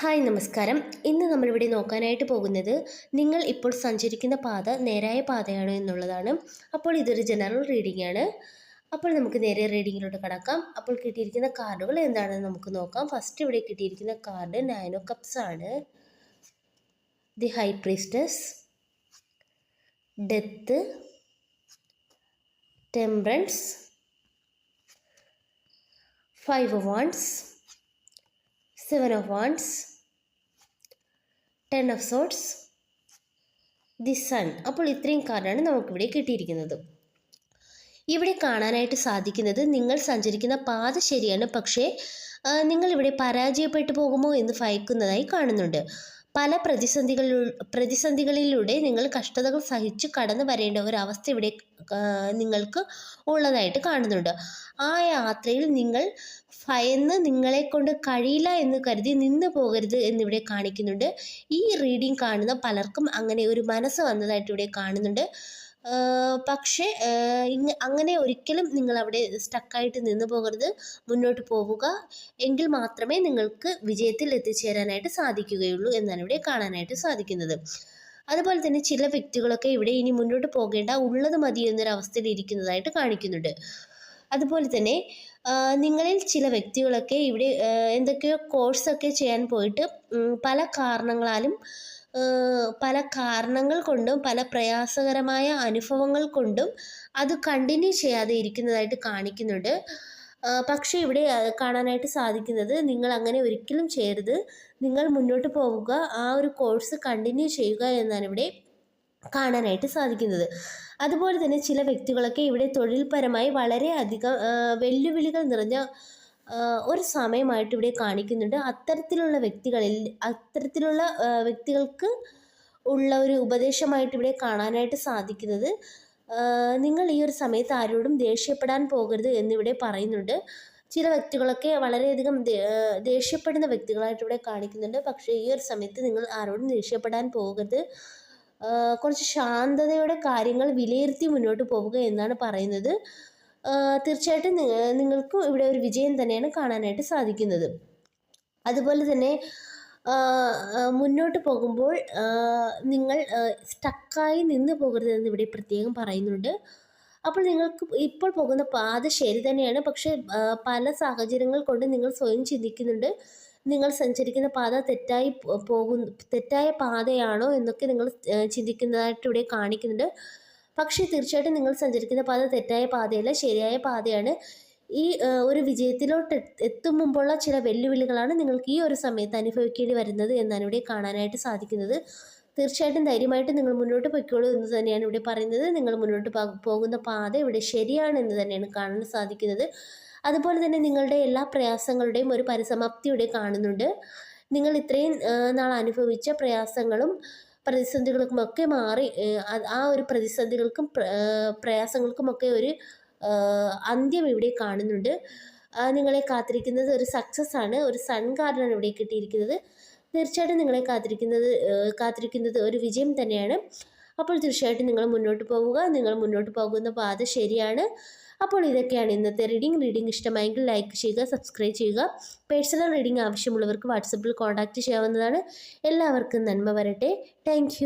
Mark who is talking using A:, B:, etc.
A: Hi നമസ്കാരം. ഇന്ന് നമ്മളിവിടെ നോക്കാനായിട്ട് പോകുന്നത് നിങ്ങൾ ഇപ്പോൾ സഞ്ചരിക്കുന്ന പാത നേരായ പാതയാണോ എന്നുള്ളതാണ്. അപ്പോൾ ഇതൊരു ജനറൽ റീഡിംഗ് ആണ്. അപ്പോൾ നമുക്ക് നേരെ റീഡിങ്ങിലോട്ട് കടക്കാം. അപ്പോൾ കിട്ടിയിരിക്കുന്ന കാർഡുകൾ എന്താണെന്ന് നമുക്ക് നോക്കാം. ഫസ്റ്റ് ഇവിടെ കിട്ടിയിരിക്കുന്ന കാർഡ് നയനോ കപ്സ് ആണ്. The high priestess death temperance five wands seven of wands ten of swords the sun അപ്പോൾ ഇത്രയും കാർഡാണ് നമുക്കിവിടെ കിട്ടിയിരിക്കുന്നത്. ഇവിടെ കാണാനായിട്ട് സാധിക്കുന്നത് നിങ്ങൾ സഞ്ചരിക്കുന്ന പാത ശരിയാണ്. പക്ഷേ നിങ്ങളിവിടെ പരാജയപ്പെട്ടു പോകുമോ എന്ന് ഭയക്കുന്നതായി കാണുന്നുണ്ട്. പല പ്രതിസന്ധികളിൽ പ്രതിസന്ധികളിലൂടെ നിങ്ങൾ കഷ്ടതകൾ സഹിച്ച് കടന്നു വരേണ്ട ഒരവസ്ഥ ഇവിടെ നിങ്ങൾക്ക് ഉള്ളതായിട്ട് കാണുന്നുണ്ട്. ആ യാത്രയിൽ നിങ്ങൾ ഭയന്ന് നിങ്ങളെ കൊണ്ട് കഴിയില്ല എന്ന് കരുതി നിന്ന് പോകരുത് എന്നിവിടെ കാണിക്കുന്നുണ്ട്. ഈ റീഡിംഗ് കാണുന്ന പലർക്കും അങ്ങനെ ഒരു മനസ്സ് വന്നതായിട്ട് ഇവിടെ കാണുന്നുണ്ട്. പക്ഷേ അങ്ങനെ ഒരിക്കലും നിങ്ങൾ അവിടെ സ്റ്റക്കായിട്ട് നിന്ന് പോകരുത്. മുന്നോട്ട് പോവുക. എങ്കിൽ മാത്രമേ നിങ്ങൾക്ക് വിജയത്തിൽ എത്തിച്ചേരാനായിട്ട് സാധിക്കുകയുള്ളൂ എന്നാണ് ഇവിടെ കാണാനായിട്ട് സാധിക്കുന്നത്. അതുപോലെ തന്നെ ചില വ്യക്തികളൊക്കെ ഇവിടെ ഇനി മുന്നോട്ട് പോകേണ്ട ഉള്ളത് മതി എന്നൊരവസ്ഥയിൽ ഇരിക്കുന്നതായിട്ട് കാണിക്കുന്നുണ്ട്. അതുപോലെ തന്നെ നിങ്ങളിൽ ചില വ്യക്തികളൊക്കെ ഇവിടെ എന്തൊക്കെയോ കോഴ്സൊക്കെ ചെയ്യാൻ പോയിട്ട് പല കാരണങ്ങളാലും പല കാരണങ്ങൾ കൊണ്ടും പല പ്രയാസകരമായ അനുഭവങ്ങൾ കൊണ്ടും അത് കണ്ടിന്യൂ ചെയ്യാതെ ഇരിക്കുന്നതായിട്ട് കാണിക്കുന്നുണ്ട്. പക്ഷേ ഇവിടെ കാണാനായിട്ട് സാധിക്കുന്നത് നിങ്ങൾ അങ്ങനെ ഒരിക്കലും ചെയ്യരുത്. നിങ്ങൾ മുന്നോട്ട് പോവുക ആ ഒരു കോഴ്സ് കണ്ടിന്യൂ ചെയ്യുക എന്നാണ് ഇവിടെ കാണാനായിട്ട് സാധിക്കുന്നത്. അതുപോലെ തന്നെ ചില വ്യക്തികളൊക്കെ ഇവിടെ തൊഴിൽപരമായി വളരെ അധികം വെല്ലുവിളികൾ നിറഞ്ഞ ഒരു സമയമായിട്ട് ഇവിടെ കാണിക്കുന്നുണ്ട്. അത്തരത്തിലുള്ള വ്യക്തികളിൽ അത്തരത്തിലുള്ള വ്യക്തികൾക്ക് ഉള്ള ഒരു ഉപദേശമായിട്ട് ഇവിടെ കാണാനായിട്ട് സാധിക്കുന്നത്. നിങ്ങൾ ഈ ഒരു സമയത്ത് ആരോടും ദേഷ്യപ്പെടാൻ പോകരുത് എന്നിവിടെ പറയുന്നുണ്ട്. ചില വ്യക്തികളൊക്കെ വളരെയധികം ദേഷ്യപ്പെടുന്ന വ്യക്തികളായിട്ട് ഇവിടെ കാണിക്കുന്നുണ്ട്. പക്ഷേ ഈ ഒരു സമയത്ത് നിങ്ങൾ ആരോടും ദേഷ്യപ്പെടാൻ പോകരുത്. കുറച്ച് ശാന്തതയോടെ കാര്യങ്ങൾ വിലയിരുത്തി മുന്നോട്ട് പോവുക എന്നാണ് പറയുന്നത്. തീർച്ചയായിട്ടും നിങ്ങ- നിങ്ങൾക്കും ഇവിടെ ഒരു വിജയം തന്നെയാണ് കാണാനായിട്ട് സാധിക്കുന്നത്. അതുപോലെ തന്നെ മുന്നോട്ട് പോകുമ്പോൾ നിങ്ങൾ സ്റ്റക്കായി നിന്ന് പോകരുതെന്ന് ഇവിടെ പ്രത്യേകം പറയുന്നുണ്ട്. അപ്പോൾ നിങ്ങൾക്ക് ഇപ്പോൾ പോകുന്ന പാത ശരി തന്നെയാണ്. പക്ഷേ പല സാഹചര്യങ്ങൾ കൊണ്ട് നിങ്ങൾ സ്വയം ചിന്തിക്കുന്നുണ്ട്. നിങ്ങൾ സഞ്ചരിക്കുന്ന പാത തെറ്റായി പോകുന്നു തെറ്റായ പാതയാണോ എന്നൊക്കെ നിങ്ങൾ ചിന്തിക്കുന്നതായിട്ട് ഇവിടെ കാണിക്കുന്നുണ്ട്. പക്ഷേ തീർച്ചയായിട്ടും നിങ്ങൾ സഞ്ചരിക്കുന്ന പാത തെറ്റായ പാതയല്ല ശരിയായ പാതയാണ്. ഈ ഒരു വിജയത്തിലോട്ട് എത്തും ചില വെല്ലുവിളികളാണ് നിങ്ങൾക്ക് ഈ ഒരു സമയത്ത് അനുഭവിക്കേണ്ടി വരുന്നത് എന്നാണ് ഇവിടെ കാണാനായിട്ട് സാധിക്കുന്നത്. തീർച്ചയായിട്ടും ധൈര്യമായിട്ട് നിങ്ങൾ മുന്നോട്ട് പൊയ്ക്കോളൂ എന്ന് തന്നെയാണ് ഇവിടെ പറയുന്നത്. നിങ്ങൾ മുന്നോട്ട് പോകുന്ന പാത ഇവിടെ ശരിയാണ് എന്ന് തന്നെയാണ് കാണാൻ സാധിക്കുന്നത്. അതുപോലെ തന്നെ നിങ്ങളുടെ എല്ലാ പ്രയാസങ്ങളുടെയും ഒരു പരിസമാപ്തി ഇവിടെ കാണുന്നുണ്ട്. നിങ്ങൾ ഇത്രയും നാൾ അനുഭവിച്ച പ്രയാസങ്ങളും പ്രതിസന്ധികൾക്കുമൊക്കെ മാറി ആ ഒരു പ്രതിസന്ധികൾക്കും പ്രയാസങ്ങൾക്കുമൊക്കെ ഒരു അന്ത്യം ഇവിടെ കാണുന്നുണ്ട്. നിങ്ങളെ കാത്തിരിക്കുന്നത് ഒരു സക്സസ് ആണ്. ഒരു സൺ കാർഡാണ് ഇവിടെ കിട്ടിയിരിക്കുന്നത്. തീർച്ചയായിട്ടും നിങ്ങളെ കാത്തിരിക്കുന്നത് കാത്തിരിക്കുന്നത് ഒരു വിജയം തന്നെയാണ്. അപ്പോൾ തീർച്ചയായിട്ടും നിങ്ങൾ മുന്നോട്ട് പോവുക. നിങ്ങൾ മുന്നോട്ട് പോകുന്ന പാത ശരിയാണ്. അപ്പോൾ ഇതൊക്കെയാണ് ഇന്നത്തെ റീഡിംഗ് റീഡിംഗ് ഇഷ്ടമായെങ്കിൽ ലൈക്ക് ചെയ്യുക സബ്സ്ക്രൈബ് ചെയ്യുക. പേഴ്സണൽ റീഡിംഗ് ആവശ്യമുള്ളവർക്ക് വാട്സപ്പിൽ കോൺടാക്റ്റ് ചെയ്യാവുന്നതാണ്. എല്ലാവർക്കും നന്മ വരട്ടെ. താങ്ക്